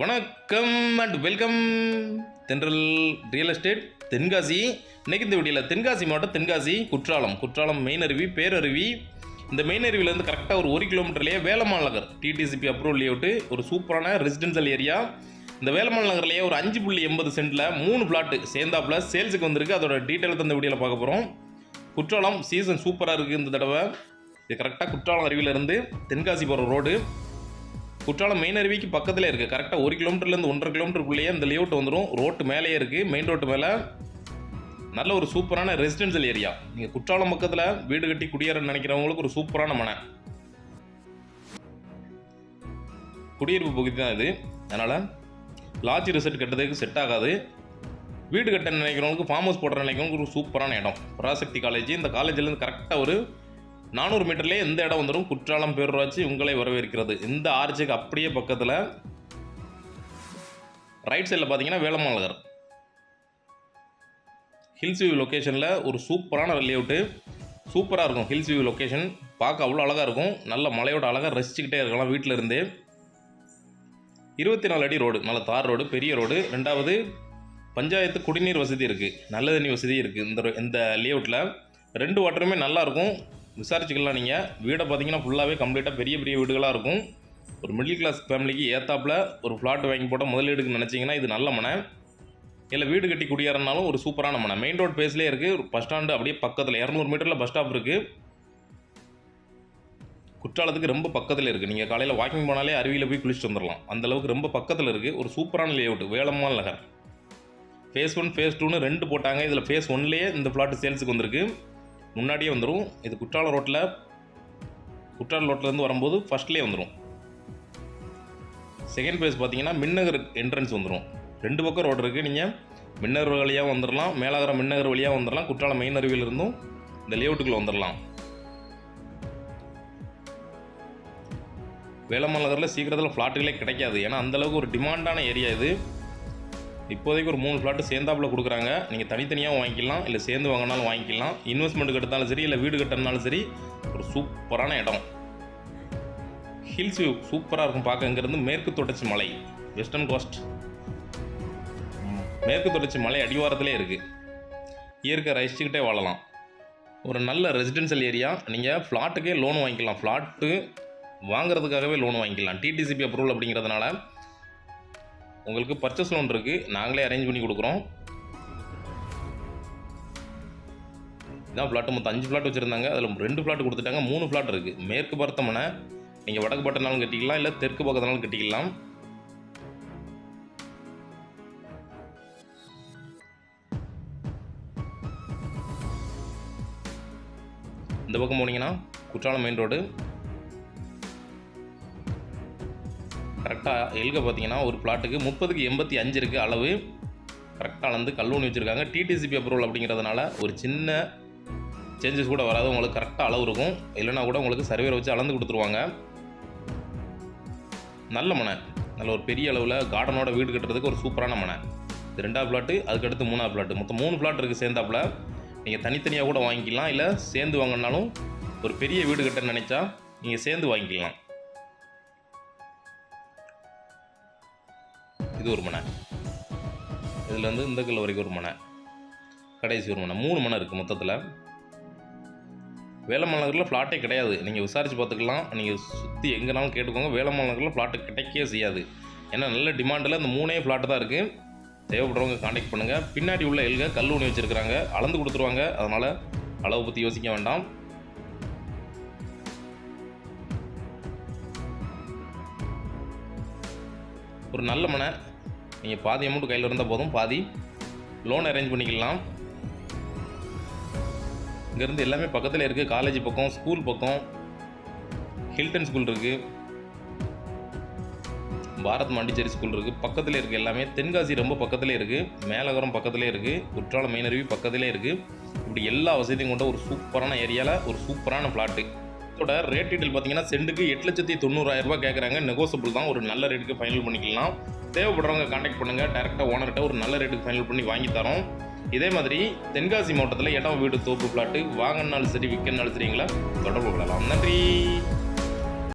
வணக்கம் and welcome Thendral real estate Tenkasi. இன்னைக்கு இந்த வீடியோவில் தென்காசி மாவட்டம் தென்காசி குற்றாலம். குற்றாலம் மெயின் அருவி பேரருவி. இந்த மெயின் அருவிலேருந்து கரெக்டாக ஒரு ஒரு கிலோமீட்டர்லேயே Velammal Nagar DTCP approval layout ஒரு சூப்பரான ரெசிடென்ஷியல் ஏரியா இந்த வேலம்மாள் நகர்லேயே ஒரு அஞ்சு புள்ளி எண்பது சென்ட்டில் மூணு பிளாட்டு சேர்ந்தாப்புல சேல்ஸுக்கு வந்திருக்கு. அதோட டீட்டெயில் தந்த வீடியோவில் பார்க்க போகிறோம் குற்றாலம் சீசன் சூப்பராக இருக்குது இந்த தடவை. இது கரெக்டாக குற்றாலம் அருவியிலேருந்து தென்காசி போகிற ரோடு குற்றாலம் மெயின் அருவிக்கு பக்கத்தில் இருக்குது கரெக்டாக ஒரு கிலோமீட்டர்லேருந்து ஒன்றரை கிலோமீட்டருக்குள்ளேயே இந்த லேஅவுட் வந்துடும் ரோட்டு மேலேயே இருக்குது மெயின் ரோட்டு மேலே நல்ல ஒரு சூப்பரான ரெசிடென்ஷியல் ஏரியா நீங்கள் குற்றாலம் பக்கத்தில் வீடு கட்டி குடியேற நினைக்கிறவங்களுக்கு ஒரு சூப்பரான மனை. குடியிருப்பு பகுதி தான் இது. அதனால் லாட்ஜ் ரிசர்ட் கட்டுறதுக்கு செட் ஆகாது. வீடு கட்ட நினைக்கிறவங்களுக்கு ஃபார்ம் ஹவுஸ் போடுற நினைக்கிறவங்களுக்கு ஒரு சூப்பரான இடம். பராசக்தி காலேஜ் இந்த காலேஜ்லேருந்து கரெக்டாக ஒரு நானூறு மீட்டர்லேயே எந்த இடம் வந்துடும் குற்றாலம் பேரூராட்சி உங்களை வரவேற்கிறது. இந்த ஆர்ச்சுக்கு அப்படியே பக்கத்தில் ரைட் சைடில் பார்த்தீங்கன்னா வேலம்மாள் ஹில்ஸ் வியூ லொக்கேஷனில் ஒரு சூப்பரான லேஅவுட்டு சூப்பராக இருக்கும் ஹில்ஸ் வியூ லொக்கேஷன் பார்க்க அவ்வளோ அழகாக இருக்கும். நல்ல மலையோட அழகாக ரசிச்சுக்கிட்டே இருக்கலாம் வீட்டில் இருந்தே. இருபத்தி நாலு அடி ரோடு நல்ல தார் ரோடு பெரிய ரோடு ரெண்டாவது பஞ்சாயத்து குடிநீர் வசதி இருக்குது நல்ல தண்ணி வசதி இருக்குது இந்த ரோ- இந்த லேஅவுட்டில் ரெண்டு வாட்டருமே நல்லாயிருக்கும் விசாரிச்சுக்கலாம் நீங்கள் வீடை பார்த்தீங்கன்னா ஃபுல்லாகவே கம்ப்ளீட்டாக பெரிய பெரிய வீடுகளாக இருக்கும். ஒரு மிடில் கிளாஸ் ஃபேமிலிக்கு ஏத்தாப்பில் ஒரு ஃப்ளாட் வாங்கி போட்டால் முதலீடுக்கு நினச்சிங்கன்னா இது நல்ல மனை. இல்லை வீடு கட்டி குடியேறனாலும் ஒரு சூப்பரான மனை. மெயின் ரோட் பேஸ்லேயே இருக்குது ஒரு பஸ் ஸ்டாண்டு அப்படியே பக்கத்தில் இரநூறு மீட்டரில் பஸ் ஸ்டாப் இருக்குது குற்றாலத்துக்கு ரொம்ப பக்கத்தில் இருக்குது நீங்கள் காலையில் வாக்கிங் போனாலே அருவியில் போய் குளிச்சுட்டு வந்துடலாம் அந்தளவுக்கு ரொம்ப பக்கத்தில் இருக்குது ஒரு சூப்பரான layout Velammal Nagar. Phase one phase டூன்னு ரெண்டு போட்டாங்க. இதில் ஃபேஸ் ஒன்லேயே இந்த ஃப்ளாட்டு சேல்ஸுக்கு வந்திருக்கு. முன்னாடியே வந்துடும் இது குற்றாலம் ரோட்டில் குற்றாலம் ரோட்லேருந்து வரும்போது ஃபர்ஸ்ட்லேயே வந்துடும் செகண்ட் ப்ளேஸ் பார்த்தீங்கன்னா மின்னகர் என்ட்ரன்ஸ் வந்துடும் ரெண்டு பக்கம் ரோடு இருக்குது நீங்கள் மின்னகர் வழியாக வந்துடலாம் மேலாகர மின்னகர் வழியாக வந்துடலாம் குற்றாலம் மெயின் அருவியிலிருந்தும் இந்த லேஅவுட்டுக்குள்ளே வந்துடலாம் வேலம்மாள் நகரில் சீக்கிரத்தில் ஃப்ளாட்டுகளே கிடைக்காது. ஏன்னா அந்தளவுக்கு ஒரு டிமாண்டான ஏரியா இது. இப்போதைக்கு ஒரு மூணு ஃப்ளாட்டு சேர்ந்தாப்பில் கொடுக்குறாங்க. நீங்கள் தனித்தனியாக வாங்கிக்கலாம் இல்லை சேர்ந்து வாங்கினாலும் வாங்கிக்கலாம். இன்வெஸ்ட்மெண்ட் கட்டினாலும் சரி இல்லை வீடு கட்டினாலும் சரி ஒரு சூப்பரான இடம். ஹில்ஸ் வியூ சூப்பராக இருக்கும் பார்க்க இங்கேருந்து மேற்கு தொடர்ச்சி மலை வெஸ்டர்ன் கோஸ்ட் மேற்கு தொடர்ச்சி மலை அடிவாரத்திலே இருக்குது இயற்கை ரசிச்சுக்கிட்டே வாழலாம். ஒரு நல்ல ரெசிடென்ஷியல் ஏரியா நீங்கள் ஃப்ளாட்டுக்கே லோன் வாங்கிக்கலாம். ஃப்ளாட்டு வாங்குறதுக்காகவே லோன் வாங்கிக்கலாம். டிடிசிபி அப்ரூவல் அப்படிங்கிறதுனால உங்களுக்கு பர்ச்சேஸ் லோன் இருக்குது நாங்களே அரேஞ்ச் பண்ணி கொடுக்குறோம். இதான் ஃப்ளாட்டு மொத்தம் அஞ்சு ஃப்ளாட் வச்சுருந்தாங்க. அதில் ரெண்டு ஃப்ளாட் கொடுத்துட்டாங்க. மூணு ஃப்ளாட் இருக்குது மேற்கு பார்த்தோம்னா நீங்கள் வடக்கு பட்டனாலும் கட்டிக்கலாம் இல்லை தெற்கு பக்கத்தினாலும் கட்டிக்கலாம். இந்த பக்கம் போனீங்கன்னா குற்றாலம் மெயின் ரோடு கரெக்டாக எழுக பார்த்தீங்கன்னா ஒரு பிளாட்டுக்கு முப்பதுக்கு எண்பத்தி அஞ்சு இருக்குது அளவு கரெக்டாக அளந்து கல்லூனி வச்சுருக்காங்க. டிடிசிபி அப்ரூவல் அப்படிங்கிறதுனால ஒரு சின்ன சேஞ்சஸ் கூட வராது. உங்களுக்கு கரெக்டாக அளவு இருக்கும். இல்லைனா கூட உங்களுக்கு சர்வேரை வச்சு அளந்து கொடுத்துருவாங்க. நல்ல மனை. நல்ல ஒரு பெரிய அளவில் கார்டனோட வீடு கட்டுறதுக்கு ஒரு சூப்பரான மனை. இது ரெண்டாவது பிளாட்டு அதுக்கடுத்து மூணாவது பிளாட்டு மொத்தம் மூணு பிளாட் இருக்குது சேர்ந்தாப்புல. நீங்கள் தனித்தனியாக கூட வாங்கிக்கலாம். இல்லை சேர்ந்து வாங்கினாலும் ஒரு பெரிய வீடு கட்ட நினச்சா நீங்கள் சேர்ந்து வாங்கிக்கலாம். இது ஒரு மனை. இதில் வந்து இந்த கல் வரைக்கும் ஒரு மனை. கடைசி ஒரு மனை. மூணு மனை இருக்குது மொத்தத்தில். வேலம்மாள் நகரில் ஃப்ளாட்டே கிடையாது. நீங்கள் விசாரித்து பார்த்துக்கலாம். நீங்கள் சுற்றி எங்கேனாலும் கேட்டுக்கோங்க. வேலம்மாள் நகரில் ஃப்ளாட்டு கிடைக்கவே செய்யாது. ஏன்னா நல்ல டிமாண்டில் அந்த மூணே ஃப்ளாட்டு தான் இருக்குது தேவைப்படுறவங்க காண்டாக்ட் பண்ணுங்கள் பின்னாடி உள்ள எல்க கல் ஒன்று வச்சுருக்கிறாங்க. அளந்து கொடுத்துருவாங்க. அதனால் அளவை பற்றி யோசிக்க வேண்டாம். ஒரு நல்ல மனை. நீங்கள் பாதி அமௌண்ட் கையில் இருந்தால் போதும். பாதி லோன் அரேஞ்ச் பண்ணிக்கலாம். இங்கேருந்து எல்லாமே பக்கத்தில் இருக்குது காலேஜ் பக்கம் ஸ்கூல் பக்கம். ஹில்டன் ஸ்கூல் இருக்குது பாரத் மாண்டிச்சேரி ஸ்கூல் இருக்குது பக்கத்தில் இருக்குது எல்லாமே. தென்காசி ரொம்ப பக்கத்துலேயே இருக்குது மேலகரம் பக்கத்துலேயே இருக்குது குற்றாலம் மெயினருவி பக்கத்திலே இருக்குது இப்படி எல்லா வசதியும் கொண்ட ஒரு சூப்பரான ஏரியாவில் ஒரு சூப்பரான ஃப்ளாட்டு இதோட ரேட் டீட்டெயில் பார்த்தீங்கன்னா சென்ட்டுக்கு எட்டு லட்சத்தி தொண்ணூறாயிரம் ரூபாய் கேட்குறாங்க நெகோசபிள் தான். ஒரு நல்ல ரேட்டுக்கு ஃபைனல் பண்ணிக்கலாம். தேவைப்படுறவங்க காண்டாக்ட் பண்ணுங்கள் டேரெக்டாக ஓனர்கிட்ட ஒரு நல்ல ரேட்டுக்கு ஃபைனல் பண்ணி வாங்கி தரோம். இதே மாதிரி தென்காசி மாவட்டத்தில் இடம் வீடு தோப்பு பிளாட்டு வாங்கினாலும் சரி விற்கனாலும் சரிங்களா தொடர்பு கொள்ளலாம். நன்றி.